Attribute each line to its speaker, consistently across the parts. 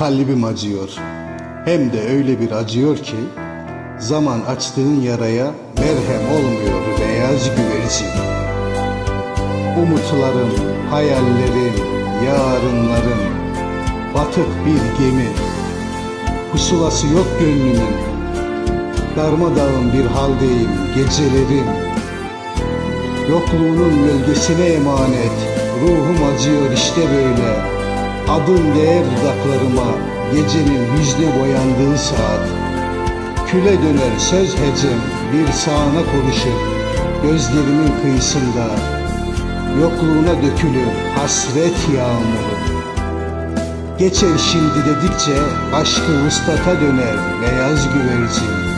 Speaker 1: kalbim acıyor. Hem de öyle bir acıyor ki zaman açtığın yaraya merhem olmuyor beyaz güvercin. Umutlarım, hayallerim, yarınlarım batık bir gemi. Pusulası yok gönlümün. Darmadağın bir haldeyim gecelerim. Yokluğunun gölgesine emanet. Ruhum acıyor işte böyle. Adın değer dudaklarıma. Gecenin hüzne boyandığı saat. Küle döner söz hecem bir sağına konuşur. Gözlerimin kıyısında. Yokluğuna dökülür hasret yağmuru. Geçer şimdi dedikçe aşkı vuslata döner beyaz güvercin.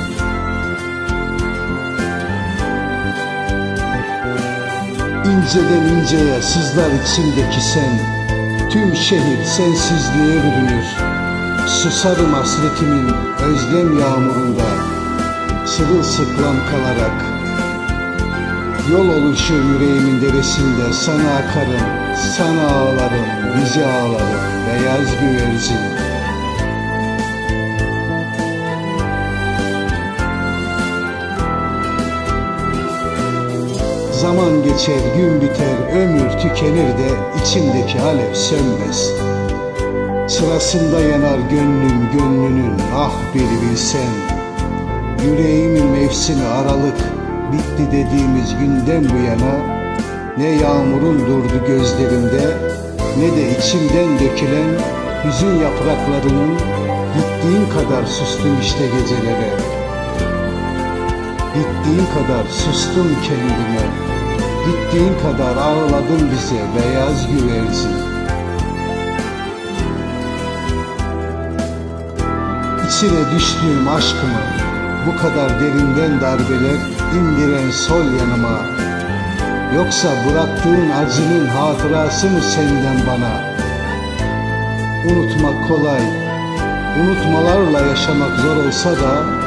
Speaker 1: İnceden inceye sızlar içimdeki sen Tüm şehir sensizliğe bürünür. Susarım hasretimin özlem yağmurunda Sırılsıklam kalarak. Yol oluşur yüreğimin deresinde Sana akarım, sana ağlarım, bize ağlarım Beyaz güvercin Zaman geçer, gün biter, ömür tükenir de içimdeki alev sönmez. Sırasında yanar gönlüm gönlünün ah bir bilsen. Yüreğimin mevsimi aralık bitti dediğimiz günden bu yana ne yağmurun durdu gözlerimde ne de içimden dökülen hüzün yapraklarının gittiğin kadar sustum işte gecelere. Gittiğin kadar sustum kendime Gittiğin kadar ağladın bize beyaz güvercin. İçine düştüğüm aşkımı Bu kadar derinden darbeler indiren sol yanıma. Yoksa bıraktığın acının hatırası mı senden bana? Unutmak kolay Unutmalarla yaşamak zor olsa da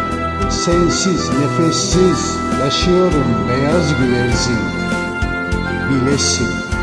Speaker 1: Sensiz, nefessiz yaşıyorum beyaz güvercin. bileşik